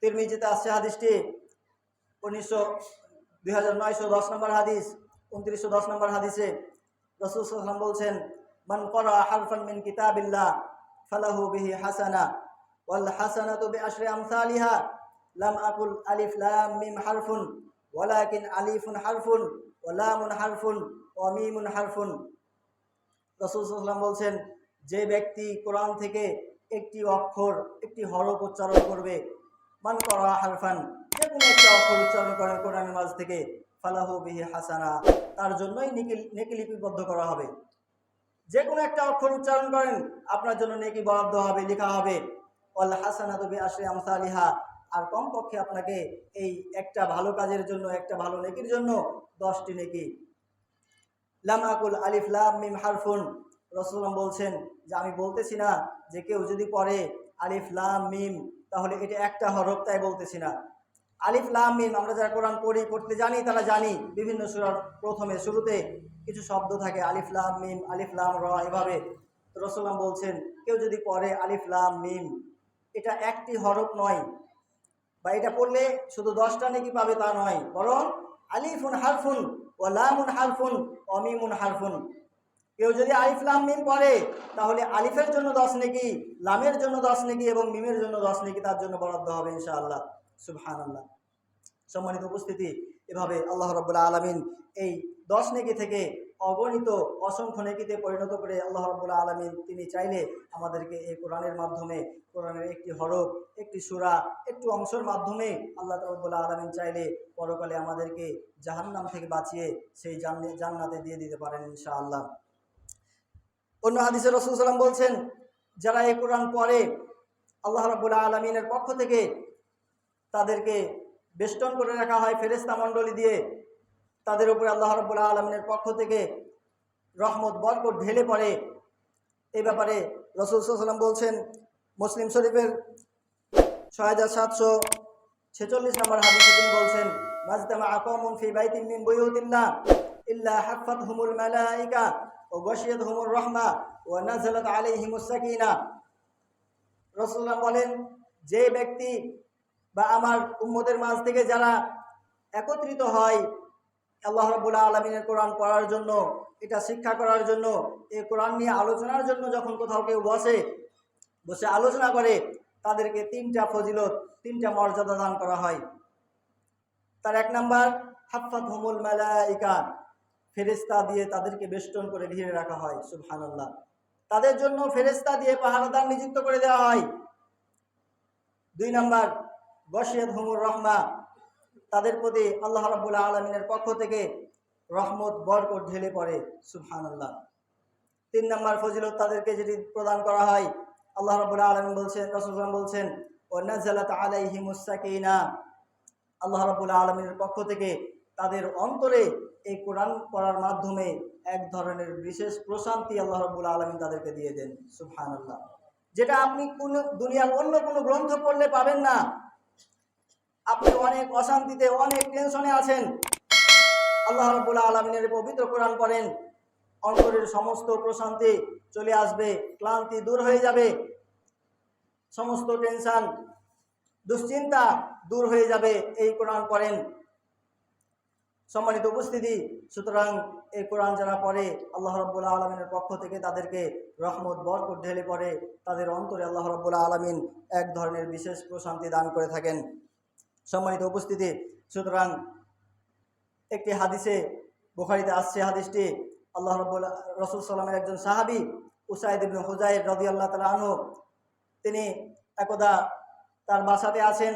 তিরমিজিতে আসছে হাদিসটি, উনিশশো, দুই হাজার নয়শো দশ নম্বর হাদিস, উনত্রিশশো দশ নম্বর হাদিসে রসুল সাল্লাম বলছেন, মান করা হারফান মিন কিতাবিল্লাহ, ফালাহু বিহি হাসানা, ওয়াল হাসানাতু বিআশরি আমসালিহা, লাম আকুল আলিফ লাম মিম হারফুন, ওয়ালাকিন আলিফুন হারফুন, ওয়া লামুন হারফুন, ওয়া মিমুন হারফুন। রসুল সাল্লাম বলছেন, যে ব্যক্তি কোরআন থেকে একটি অক্ষর, একটি হরফ উচ্চারণ করবে মান করা হারফান যে কোনো একটা অক্ষর উচ্চারণ করেন কোরআনের মাঝ থেকে, ফালাহু বিহি হাসানা, তার জন্যই নেকি লিপিবদ্ধ করা হবে। যে কোনো একটা অক্ষর উচ্চারণ করেন, আপনার জন্য নেকি বরাদ্দ হবে, লেখা হবে। অল হাসানা তবে আসে আমসালিহা, আর কমপক্ষে আপনাকে এই একটা ভালো কাজের জন্য, একটা ভালো নেকির জন্য দশটি নেকি। লাম আকুল আলিফ লাম মিম হারফুন রসুলাম বলছেন যে, আমি বলতেছি না যে, কেউ যদি পড়ে আলিফ, লাম, মিম, তাহলে এটা একটা হরফ, তাই বলতেছি না। আলিফ, লাম, মিম আমরা যারা কোরআন পড়ি, পড়তে জানি, তারা জানি, বিভিন্ন সুরার প্রথমে, শুরুতে কিছু শব্দ থাকে, আলিফ, লাম, মিম, আলিফ, লাম, র, এভাবে। রসুলাম বলছেন, কেউ যদি পড়ে আলিফ, লাম, মিম, এটা একটি হরফ নয়। বা এটা পড়লে শুধু দশটা নাকি পাবে তা নয়, বরং আলিফুন হারফুন ও লামুন হারফুন অমিমুন হারফুন। কেউ যদি আলিফ লাম মিম পড়ে, তাহলে আলিফের জন্য দশ নেকি, লামের জন্য দশ নেকি এবং মিমের জন্য দশ নেকি তার জন্য বরাদ্দ হবে ইনশাআল্লাহ। সুবহান আল্লাহ সম্মানিত উপস্থিতি, এভাবে আল্লাহ রব্বুল্লাহ আলমিন এই দশ নেকি থেকে অগণিত অসংখ্য নেকিতে পরিণত করে আল্লাহ রব্বুল্লাহ আলমিন তিনি চাইলে আমাদেরকে এই কোরআনের মাধ্যমে, কোরআনের একটি হরফ, একটি সুরা, একটু অংশের মাধ্যমে আল্লাহ রব্বুল্লাহ আলমিন চাইলে পরকালে আমাদেরকে জাহান্নাম থেকে বাঁচিয়ে সেই জান্নে, জান্নাতে দিয়ে দিতে পারেন ইনশাআল্লাহ। অন্য হাদিসে রসুল সাল্লাম বলছেন, যারা এই কোরআন পড়ে, আল্লাহ রব্বুল্লাহ আলমিনের পক্ষ থেকে তাদেরকে বেষ্টন করে রাখা হয় ফেরেস্তা মণ্ডলী দিয়ে। তাদের উপরে আল্লাহ রব্বুল্লাহ আলমিনের পক্ষ থেকে রহমত, বরকত ঢেলে পড়ে। এই ব্যাপারে রসুল সাল্লাম বলছেন, মুসলিম শরীফের ছয় হাজার সাতশো ছেচল্লিশ নম্বর হাদিসে তিনি বলছেন, মাজতামা আকমুন ফি বাইতিন মিন বুয়ুতিল্লাহ ইল্লা হাফাত হুমুল মালাইকা ও গশিয়াত হুমুর রহমা ও নাজালাত আলাইহিমুস সাকিনা। রসুল্লাহ বলেন, যে ব্যক্তি বা আমার উম্মদের মাঝ থেকে যারা একত্রিত হয় আল্লাহ রবুল্লাহ আলমিনের কোরআন পড়ার জন্য, এটা শিক্ষা করার জন্য এই কোরআন নিয়ে আলোচনার জন্য যখন কোথাও কেউ বসে বসে আলোচনা করে, তাদেরকে তিনটা ফজিলত, তিনটা মর্যাদা দান করা হয়। তার এক নাম্বার, হাফাত হুমুল মালাইকা। ফেরেস্তা দিয়ে তাদেরকে বেষ্টন করে ঘিরে রাখা হয়, সুবহানাল্লাহ। তাদের জন্য ফেরেস্তা দিয়ে পাহারাদার নিযুক্ত করে দেওয়া হয়। দুই নম্বর বসিয়ত হুমুর রহমা। তাদের প্রতি আল্লাহ রাবুল্লাহ আলমিনের পক্ষ থেকে রহমত, বরকত ঢেলে পড়ে সুবহান আল্লাহ তিন নম্বর ফজিলত তাদেরকে যেটি প্রদান করা হয়, আল্লাহ রাবুল্লাহ আলমিন বলছেন রসুলাম বলছেন ও নাজালাত আলাইহি মুস্তাকিনা আল্লাহ রাবুল্লাহ আলমিনের পক্ষ থেকে তাদের অন্তরে এই কোরআন পড়ার মাধ্যমে এক ধরনের বিশেষ প্রশান্তি আল্লাহ রাবুল্লাহ আলমিন তাদেরকে দিয়ে দেন সুবহান আল্লাহ যেটা আপনি কোন দুনিয়ার অন্য কোনো গ্রন্থ পড়লে পাবেন না। আপনি অনেক অশান্তিতে, অনেক টেনশনে আছেন। আল্লাহ রবুল্লাহ আলমিনের পবিত্র কোরআন পড়েন, অন্তরের সমস্ত প্রশান্তি চলে আসবে, ক্লান্তি দূর হয়ে যাবে, সমস্ত টেনশন দুশ্চিন্তা দূর হয়ে যাবে, এই কোরআন পড়েন। সম্মানিত উপস্থিতি। সুতরাং এই কোরআন যারা পড়ে, আল্লাহ রব্বুল্লাহ আলমিনের পক্ষ থেকে তাদেরকে রহমত, বরকত ঢেলে পড়ে, তাদের অন্তরে আল্লাহ রব্বুল্লাহ আলমিন এক ধরনের বিশেষ প্রশান্তি দান করে থাকেন। সম্মানিত উপস্থিতি, সুতরাং একটি হাদিসে, বোখারিতে আসছে হাদিসটি, আল্লাহ রব্বুল্লাহ রসুল সাল্লামের একজন সাহাবি, উসাইদ ইবনে হুজাইর রদি আল্লাহ তালা তিনি একদা তার বাসাতে আছেন।